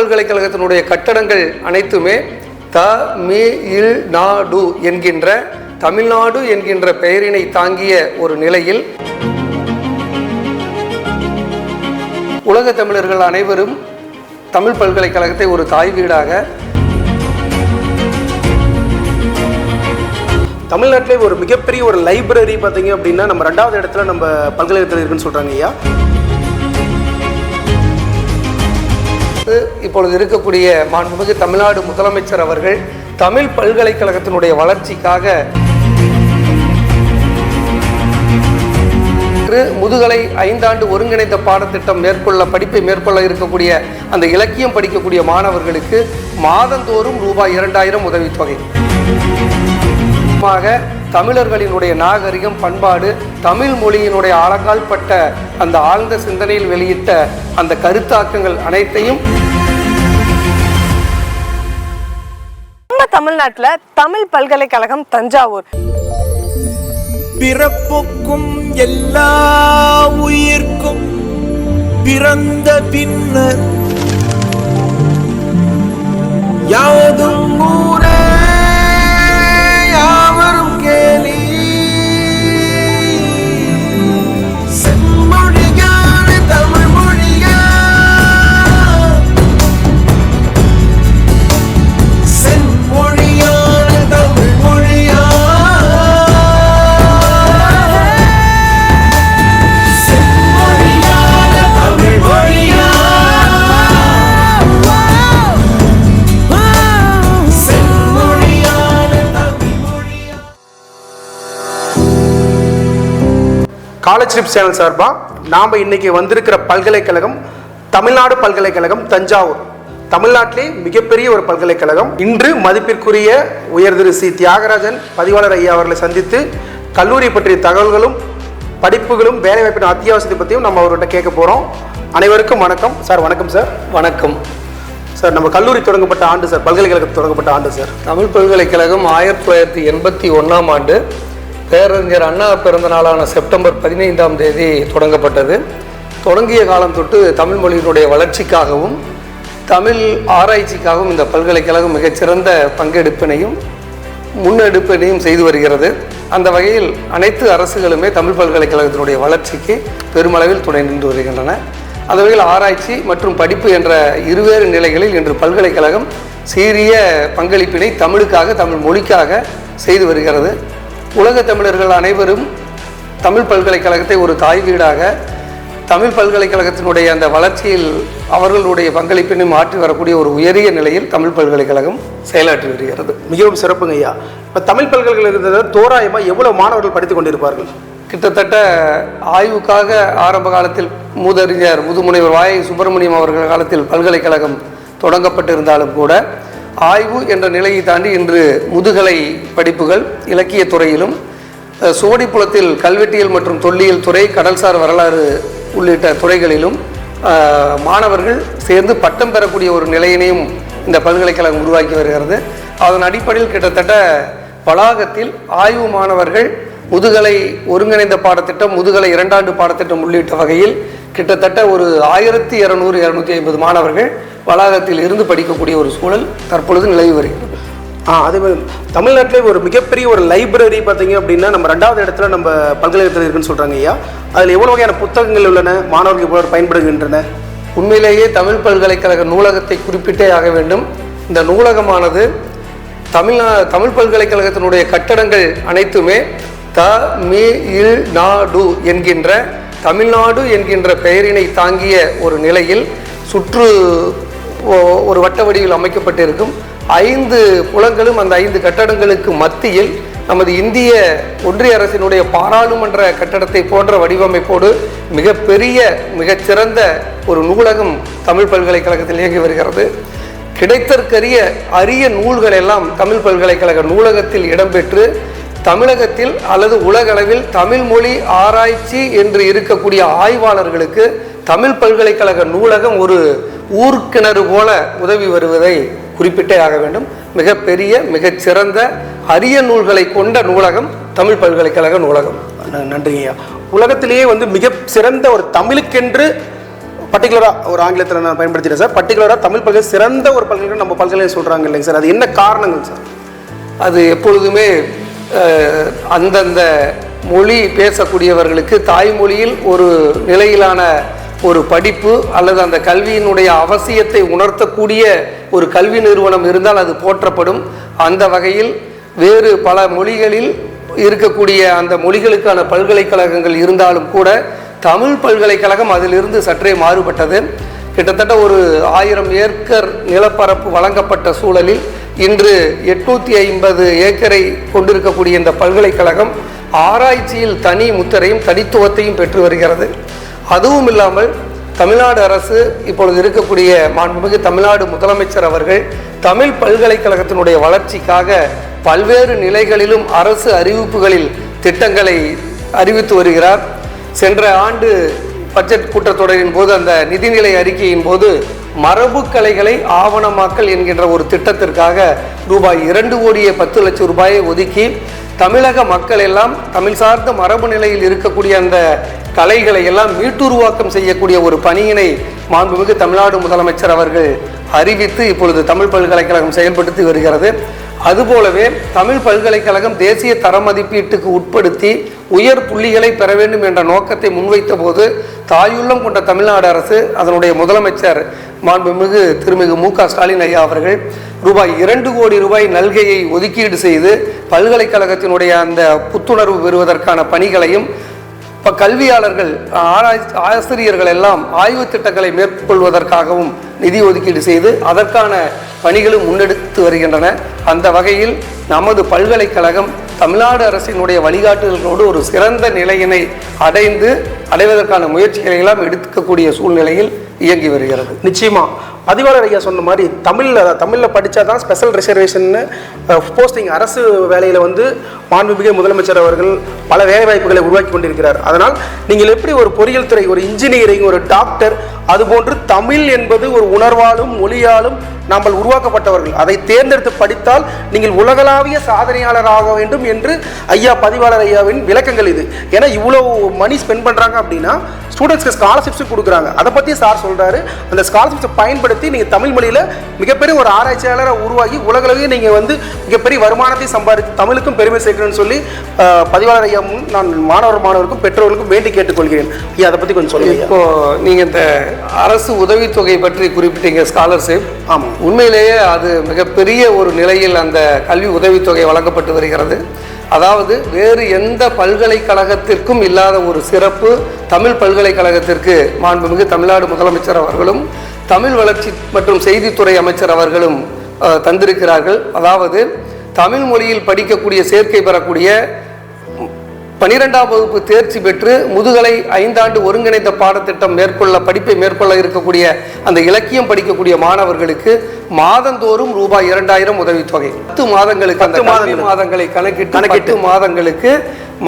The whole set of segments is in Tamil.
பல்கலைக்கழகத்தினுடைய கட்டடங்கள் அனைத்துமே த மீ இல் நாடு என்கின்ற தமிழ்நாடு என்கின்ற பெயரினை தாங்கிய ஒரு நிலையில் உலக தமிழர்கள் அனைவரும் தமிழ் பல்கலைக்கழகத்தை ஒரு தாய் வீடாக தமிழ்நாட்டிலே ஒரு மிகப்பெரிய ஒரு லைப்ரரி பார்த்தீங்க அப்படின்னா நம்ம ரெண்டாவது இடத்துல நம்ம பல்கலைக்கழகத்தில் இருக்குன்னு சொல்கிறாங்க ஐயா. இப்பொழுது இருக்கக்கூடிய மாண்புமிகு தமிழ்நாடு முதலமைச்சர் அவர்கள் தமிழ் பல்கலைக்கழகத்தினுடைய வளர்ச்சிக்காக முதுகலை ஐந்தாண்டு ஒருங்கிணைந்த பாடத்திட்டம் மேற்கொள்ள படிப்பை மேற்கொள்ள இருக்கக்கூடிய அந்த இலக்கியம் படிக்கக்கூடிய மாணவர்களுக்கு மாதந்தோறும் ரூபாய் இரண்டாயிரம் உதவித்தொகை. முக்கியமாக தமிழர்களினுடைய நாகரிகம் பண்பாடு தமிழ் மொழியினுடைய அழகால்பட்ட அந்த ஆழ்ந்த சிந்தனையில் வெளியிட்ட அந்த கருத்தாக்கங்கள் அனைத்தையும் நம்ம தமிழ்நாட்டுல தமிழ் பல்கலைக்கழகம் தஞ்சாவூர். பிறப்புக்கும் எல்லா உயிர்க்கும் பிறந்த பின்னர் யாவதும் ஊரே ட்ரிப் சேனல் சார்பாக நாம் இன்னைக்கு வந்திருக்கிற பல்கலைக்கழகம் தமிழ்நாடு பல்கலைக்கழகம் தஞ்சாவூர். தமிழ்நாட்டிலே மிகப்பெரிய ஒரு பல்கலைக்கழகம். இன்று மதிப்பிற்குரிய உயர் திரு சி. தியாகராஜன் பதிவாளர் ஐயா அவர்களை சந்தித்து கல்லூரி பற்றிய தகவல்களும் படிப்புகளும் வேலைவாய்ப்பின் அத்தியாவசியத்தை பற்றியும் நம்ம அவர்கிட்ட கேட்க போகிறோம் அனைவருக்கும் வணக்கம். சார் வணக்கம் சார். வணக்கம். சார் நம்ம கல்லூரி தொடங்கப்பட்ட ஆண்டு சார் பல்கலைக்கழகம் தொடங்கப்பட்ட ஆண்டு சார். தமிழ் பல்கலைக்கழகம் ஆயிரத்தி தொள்ளாயிரத்தி எண்பத்தி ஒன்றாம் ஆண்டு பேரறிஞர் அண்ணா பிறந்த நாளான செப்டம்பர் பதினைந்தாம் தேதி தொடங்கப்பட்டது. தொடங்கிய காலம் தொட்டு தமிழ் மொழியினுடைய வளர்ச்சிக்காகவும் தமிழ் ஆராய்ச்சிக்காகவும் இந்த பல்கலைக்கழகம் மிகச்சிறந்த பங்கெடுப்பினையும் முன்னெடுப்பினையும் செய்து வருகிறது. அந்த வகையில் அனைத்து அரசுகளுமே தமிழ் பல்கலைக்கழகத்தினுடைய வளர்ச்சிக்கு பெருமளவில் துணை நின்று வருகின்றன. அந்த வகையில் ஆராய்ச்சி மற்றும் படிப்பு என்ற இருவேறு நிலைகளில் இன்று பல்கலைக்கழகம் சீரிய பங்களிப்பினை தமிழுக்காக தமிழ் மொழிக்காக செய்து வருகிறது. உலக தமிழர்கள் அனைவரும் தமிழ் பல்கலைக்கழகத்தை ஒரு தாய் வீடாக தமிழ் பல்கலைக்கழகத்தினுடைய அந்த வளர்ச்சியில் அவர்களுடைய பங்களிப்பினை மாற்றி வரக்கூடிய ஒரு உயரிய நிலையில் தமிழ் பல்கலைக்கழகம் செயலாற்றி வருகிறது. மிகவும் சிறப்புங்க ஐயா. இப்போ தமிழ் பல்கலைக்கழகத்தில் தோராயமாக எவ்வளவு மாணவர்கள் படித்துக் கொண்டிருப்பார்கள்? கிட்டத்தட்ட ஆய்வுக்காக ஆரம்ப காலத்தில் மூதறிஞர் முதுமுனைவர் வாயை சுப்பிரமணியம் அவர்கள் காலத்தில் பல்கலைக்கழகம் தொடங்கப்பட்டிருந்தாலும் கூட ஆய்வு என்ற நிலையை தாண்டி இன்று முதுகலை படிப்புகள் இலக்கிய துறையிலும் சுவடிப்புலத்தில் கல்வெட்டியல் மற்றும் தொல்லியல் துறை கடல்சார் வரலாறு உள்ளிட்ட துறைகளிலும் மாணவர்கள் சேர்ந்து பட்டம் பெறக்கூடிய ஒரு நிலையினையும் இந்த பல்கலைக்கழகம் உருவாக்கி வருகிறது. அதன் அடிப்படையில் கிட்டத்தட்ட வளாகத்தில் ஆய்வு மாணவர்கள் முதுகலை ஒருங்கிணைந்த பாடத்திட்டம் முதுகலை இரண்டாண்டு பாடத்திட்டம் உள்ளிட்ட வகையில் கிட்டத்தட்ட ஒரு ஆயிரத்தி இரநூறு இரநூத்தி ஐம்பது மாணவர்கள் வளாகத்தில் இருந்து படிக்கக்கூடிய ஒரு சூழல் தற்பொழுது நிலவி வருகிறது. ஆ அதே மாதிரி தமிழ்நாட்டிலே ஒரு மிகப்பெரிய ஒரு லைப்ரரி பார்த்தீங்க அப்படின்னா நம்ம ரெண்டாவது இடத்துல நம்ம பல்கலைக்கழகத்தில் இருக்குன்னு சொல்கிறாங்க ஐயா. அதில் எவ்வளோ வகையான புத்தகங்கள் உள்ளன? மாணவர்கள் எவ்வளோ பயன்படுகின்றன? உண்மையிலேயே தமிழ் பல்கலைக்கழக நூலகத்தை குறிப்பிட்டே ஆக வேண்டும். இந்த நூலகமானது தமிழ்நா தமிழ் பல்கலைக்கழகத்தினுடைய கட்டடங்கள் அனைத்துமே த மீ இல் நாடு என்கின்ற தமிழ்நாடு என்கின்ற பெயரினை தாங்கிய ஒரு நிலையில் சுற்று ஒரு வட்ட வடிவில் அமைக்கப்பட்டிருக்கும் ஐந்து புலங்களும் அந்த ஐந்து கட்டடங்களுக்கு மத்தியில் நமது இந்திய ஒன்றிய அரசினுடைய பாராளுமன்ற கட்டடத்தை போன்ற வடிவமைப்போடு மிகப்பெரிய மிகச்சிறந்த ஒரு நூலகம் தமிழ் பல்கலைக்கழகத்தில் இயங்கி வருகிறது. கிடைத்தற்கரிய அரிய நூல்கள் எல்லாம் தமிழ் பல்கலைக்கழக நூலகத்தில் இடம்பெற்று தமிழகத்தில் அல்லது உலகளவில் தமிழ் மொழி ஆராய்ச்சி என்று இருக்கக்கூடிய ஆய்வாளர்களுக்கு தமிழ் பல்கலைக்கழக நூலகம் ஒரு ஊர்க்கிணறு போல உதவி வருவதை குறிப்பிட்டே ஆக வேண்டும். மிகப்பெரிய மிகச்சிறந்த அரிய நூல்களை கொண்ட நூலகம் தமிழ் பல்கலைக்கழக நூலகம். ந- நன்றிங்க ஐயா. உலகத்திலேயே வந்து மிக சிறந்த ஒரு தமிழுக்கென்று பர்டிகுலராக ஒரு ஆங்கிலத்தில் நான் பயன்படுத்திட்டேன் சார். பர்டிகுலராக தமிழ் பல்கலை சிறந்த ஒரு பல்கலைக்கழகம் நம்ம பல்கலைக்கழகம் சொல்கிறாங்க இல்லைங்க சார். அது என்ன காரணங்கள் சார்? அது எப்பொழுதுமே அந்தந்த மொழி பேசக்கூடியவர்களுக்கு தாய்மொழியில் ஒரு நிலையிலான ஒரு படிப்பு அல்லது அந்த கல்வியினுடைய அவசியத்தை உணர்த்தக்கூடிய ஒரு கல்வி நிறுவனம் இருந்தால் அது போற்றப்படும். அந்த வகையில் வேறு பல மொழிகளில் இருக்கக்கூடிய அந்த மொழிகளுக்கான பல்கலைக்கழகங்கள் இருந்தாலும் கூட தமிழ் பல்கலைக்கழகம் அதிலிருந்து சற்றே மாறுபட்டது. கிட்டத்தட்ட ஒரு ஆயிரம் ஏக்கர் நிலப்பரப்பு வழங்கப்பட்ட சூழலில் இன்று எட்நூற்றி ஐம்பது ஏக்கரை கொண்டிருக்கக்கூடிய இந்த பல்கலைக்கழகம் ஆராய்ச்சியில் தனி முத்திரையும் தனித்துவத்தையும் பெற்று வருகிறது. அதுவும் இல்லாமல் தமிழ்நாடு அரசு இப்பொழுது இருக்கக்கூடிய மாண்புமிகு தமிழ்நாடு முதலமைச்சர் அவர்கள் தமிழ் பல்கலைக்கழகத்தினுடைய வளர்ச்சிக்காக பல்வேறு நிலைகளிலும் அரசு அறிவிப்புகளில் திட்டங்களை அறிவித்து வருகிறார். சென்ற ஆண்டு பட்ஜெட் கூட்டத்தொடரின் போது அந்த நிதிநிலை அறிக்கையின் போது மரபு கலைகளை ஆவணமாக்கல் என்கின்ற ஒரு திட்டத்திற்காக ரூபாய் இரண்டு கோடியே பத்து லட்சம் ரூபாயை ஒதுக்கி தமிழக மக்கள் எல்லாம் தமிழ் சார்ந்த மரபு நிலையில் இருக்கக்கூடிய அந்த கலைகளை எல்லாம் மீட்டுருவாக்கம் செய்யக்கூடிய ஒரு பணியினை மாண்புமிகு தமிழ்நாடு முதலமைச்சர் அவர்கள் அறிவித்து இப்பொழுது தமிழ் பல்கலைக்கழகம் செயல்படுத்தி வருகிறது. அதுபோலவே தமிழ் பல்கலைக்கழகம் தேசிய தர மதிப்பீட்டுக்கு உட்படுத்தி உயர் புள்ளிகளை பெற வேண்டும் என்ற நோக்கத்தை முன்வைத்த போது தாயுள்ளம் கொண்ட தமிழ்நாடு அரசு அதனுடைய முதலமைச்சர் மாண்புமிகு திருமிகு மு க ஸ்டாலின் ஐயா அவர்கள் ரூபாய் இரண்டு கோடி ரூபாய் நல்கையை ஒதுக்கீடு செய்து பல்கலைக்கழகத்தினுடைய அந்த புத்துணர்வு பெறுவதற்கான பணிகளையும் இப்போ கல்வியாளர்கள் ஆராய்ச்சி ஆசிரியர்கள் எல்லாம் ஆய்வு திட்டங்களை மேற்கொள்வதற்காகவும் நிதி ஒதுக்கீடு செய்து அதற்கான பணிகளும் முன்னெடுத்து வருகின்றன. அந்த வகையில் நமது பல்கலைக்கழகம் தமிழ்நாடு அரசினுடைய வழிகாட்டுதல்களோடு ஒரு சிறந்த நிலையினை அடைந்து அடைவதற்கான முயற்சிகளை எல்லாம் எடுக்கக்கூடிய சூழ்நிலையில் இயங்கி வருகிறது. நிச்சயமா. பதிவாளர் ஐயா சொன்ன மாதிரி தமிழில் தமிழில் படித்தா தான் ஸ்பெஷல் ரிசர்வேஷன்னு போஸ்டிங் அரசு வேலையில் வந்து மாண்புமிகு முதலமைச்சர் அவர்கள் பல வேலைவாய்ப்புகளை உருவாக்கி கொண்டிருக்கிறார். அதனால் நீங்கள் எப்படி ஒரு பொறியியல் துறை ஒரு இன்ஜினியரிங் ஒரு டாக்டர் அதுபோன்று தமிழ் என்பது ஒரு உணர்வாலும் மொழியாலும் நாங்கள் உருவாக்கப்பட்டவர்கள். அதை தேர்ந்தெடுத்து படித்தால் நீங்கள் உலகளாவிய சாதனையாளராக வேண்டும் என்று ஐயா பதிவாளர் ஐயாவின் விளக்கங்கள் இது. ஏன்னா இவ்வளோ மணி ஸ்பெண்ட் பண்ணுறாங்க அப்படின்னா ஸ்டூடெண்ட்ஸ்க்கு ஸ்காலர்ஷிப்ஸ் கொடுக்குறாங்க. அதை பற்றி சார் சொல்கிறாரு அந்த ஸ்காலர்ஷிப்ஸை பயன்படுத்தி நீங்கள் தமிழ் மொழியில் மிகப்பெரிய ஒரு ஆராய்ச்சியாளரை உருவாகி உலகளவிலே நீங்கள் வந்து மிகப்பெரிய வருமானத்தை சம்பாதித்து தமிழுக்கும் பெருமை சேர்க்கணும்னு சொல்லி பதிவாளர் ஐயா முன் நான் மாணவர் மாணவருக்கும் பெற்றோர்களுக்கும் வேண்டி கேட்டுக்கொள்கிறேன். ஐயா அதை பற்றி கொஞ்சம் சொல்லுங்க ஐயா. இப்போ நீங்க இந்த அரசு உதவித்தொகை பற்றி குறிப்பிட்டீங்க ஸ்காலர்ஷிப் ஆமாம் உண்மையிலேயே அது மிகப்பெரிய ஒரு நிலையில் அந்த கல்வி உதவித்தொகை வழங்கப்பட்டு வருகிறது. அதாவது வேறு எந்த பல்கலைக்கழகத்திற்கும் இல்லாத ஒரு சிறப்பு தமிழ் பல்கலைக்கழகத்திற்கு மாண்புமிகு தமிழ்நாடு முதலமைச்சர் அவர்களும் தமிழ் வளர்ச்சி மற்றும் செய்தித்துறை அமைச்சர் அவர்களும் தந்திருக்கிறார்கள். அதாவது தமிழ் மொழியில் படிக்கக்கூடிய சேர்க்கை பெறக்கூடிய பனிரெண்டாம் வகுப்பு தேர்ச்சி பெற்று முதுகலை ஐந்தாண்டு ஒருங்கிணைந்த பாடத்திட்டம் மேற்கொள்ள படிப்பை மேற்கொள்ள இருக்கக்கூடிய அந்த இலக்கியம் படிக்கக்கூடிய மாணவர்களுக்கு மாதந்தோறும் ரூபாய் இரண்டாயிரம் உதவித்தொகை பத்து மாதங்களுக்கு அந்த. மாதங்களை கணக்கிட்டு கணக்கிட்டு. மாதங்களுக்கு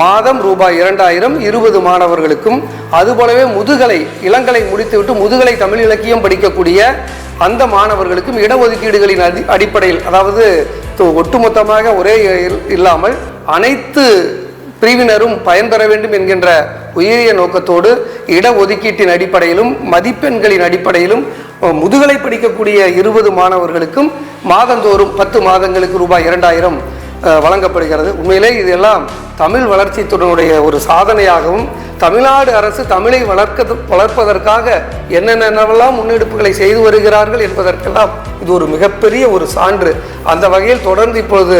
மாதம் ரூபாய் இரண்டாயிரம் இருபது மாணவர்களுக்கும் அதுபோலவே முதுகலை இளங்கலை முடித்துவிட்டு முதுகலை தமிழ் இலக்கியம் படிக்கக்கூடிய அந்த மாணவர்களுக்கும் இடஒதுக்கீடுகளின் அடி அடிப்படையில் அதாவது ஒட்டுமொத்தமாக ஒரே இல்- இல்லாமல் அனைத்து பிரிவினரும் பயன்பெற வேண்டும் என்கின்ற உயரிய நோக்கத்தோடு இடஒதுக்கீட்டின் அடிப்படையிலும் மதிப்பெண்களின் அடிப்படையிலும் முதுகலை படிக்கக்கூடிய இருபது மாணவர்களுக்கும் மாதந்தோறும் பத்து மாதங்களுக்கு ரூபாய் இரண்டாயிரம் வழங்கப்படுகிறது. உண்மையிலே இதெல்லாம் தமிழ் வளர்ச்சித்துடனுடைய ஒரு சாதனையாகவும் தமிழ்நாடு அரசு தமிழை வளர்க்க வளர்ப்பதற்காக என்னென்னவெல்லாம் முன்னெடுப்புகளை செய்து வருகிறார்கள் என்பதற்கெல்லாம் இது ஒரு மிகப்பெரிய ஒரு சான்று. அந்த வகையில் தொடர்ந்து இப்பொழுது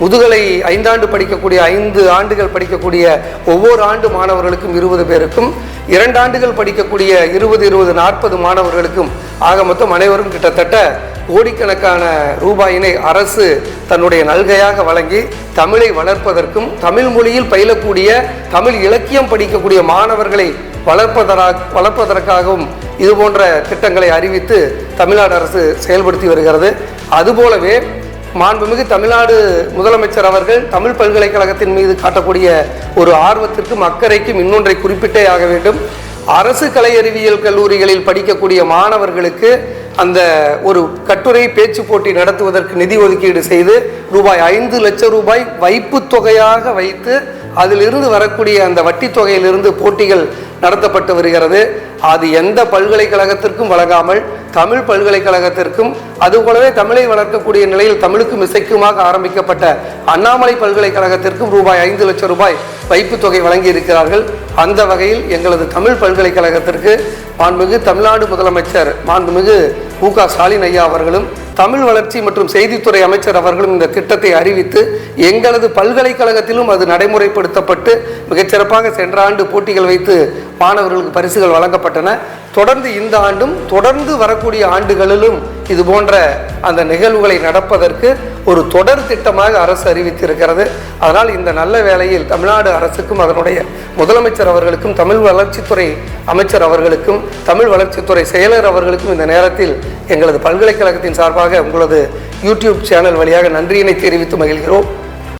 முதுகலை ஐந்தாண்டு படிக்கக்கூடிய ஐந்து ஆண்டுகள் படிக்கக்கூடிய ஒவ்வொரு ஆண்டு மாணவர்களுக்கும் இருபது பேருக்கும் இரண்டு ஆண்டுகள் படிக்கக்கூடிய இருபது இருபது நாற்பது மாணவர்களுக்கும் ஆக மொத்தம் அனைவரும் கிட்டத்தட்ட கோடிக்கணக்கான ரூபாயினை அரசு தன்னுடைய நல்கையாக வழங்கி தமிழை வளர்ப்பதற்கும் தமிழ் மொழியில் பயிலக்கூடிய தமிழ் இலக்கியம் படிக்கக்கூடிய மாணவர்களை வளர்ப்பதற்காக வளர்ப்பதற்காகவும் இது போன்ற திட்டங்களை அறிவித்து தமிழ்நாடு அரசு செயல்படுத்தி வருகிறது. அதுபோலவே மாண்புமிகு தமிழ்நாடு முதலமைச்சர் அவர்கள் தமிழ் பல்கலைக்கழகத்தின் மீது காட்டக்கூடிய ஒரு ஆர்வத்திற்கும் அக்கறைக்கும் இன்னொன்றை குறிப்பிட்டே ஆக வேண்டும். அரசு கலை அறிவியல் கல்லூரிகளில் படிக்கக்கூடிய மாணவர்களுக்கு அந்த ஒரு கட்டுரை பேச்சு போட்டி நடத்துவதற்கு நிதி ஒதுக்கீடு செய்து ரூபாய் ஐந்து லட்சம் ரூபாய் வைப்பு தொகையாக வைத்து அதிலிருந்து வரக்கூடிய அந்த வட்டித் தொகையிலிருந்து போட்டிகள் நடத்தப்பட்டு வருகிறது. அது எந்த பல்கலைக்கழகத்திற்கும் வழங்காமல் தமிழ் பல்கலைக்கழகத்திற்கும் அதுபோலவே தமிழை வளர்க்கக்கூடிய நிலையில் தமிழுக்கும் இசைக்குமாக ஆரம்பிக்கப்பட்ட அண்ணாமலை பல்கலைக்கழகத்திற்கும் ரூபாய் ஐந்து லட்சம் ரூபாய் வைப்புத் தொகை வழங்கி இருக்கிறார்கள் அந்த வகையில் எங்களது தமிழ் பல்கலைக்கழகத்திற்கு மாண்புமிகு தமிழ்நாடு முதலமைச்சர் மாண்புமிகு மு க ஸ்டாலின் ஐயா அவர்களும் தமிழ் வளர்ச்சி மற்றும் செய்தித்துறை அமைச்சர் அவர்களும் இந்த திட்டத்தை அறிவித்து எங்களது பல்கலைக்கழகத்திலும் அது நடைமுறைப்படுத்தப்பட்டு மிகச்சிறப்பாக சென்ற ஆண்டு போட்டிகள் வைத்து மாணவர்களுக்கு பரிசுகள் வழங்கப்பட்டன. தொடர்ந்து இந்த ஆண்டும் தொடர்ந்து வரக்கூடிய ஆண்டுகளிலும் இது போன்ற அந்த நிகழ்வுகளை நடப்பதற்கு ஒரு தொடர் திட்டமாக அரசு அறிவித்திருக்கிறது. அதனால் இந்த நல்ல வேளையில் தமிழ்நாடு அரசுக்கும் அதனுடைய முதலமைச்சர் அவர்களுக்கும் தமிழ் வளர்ச்சித்துறை அமைச்சர் அவர்களுக்கும் தமிழ் வளர்ச்சித்துறை செயலர் அவர்களுக்கும் இந்த நேரத்தில் எங்களது பல்கலைக்கழகத்தின் சார்பாக உங்களது யூடியூப் சேனல் வழியாக நன்றியினை தெரிவித்து மகிழ்கிறோம்.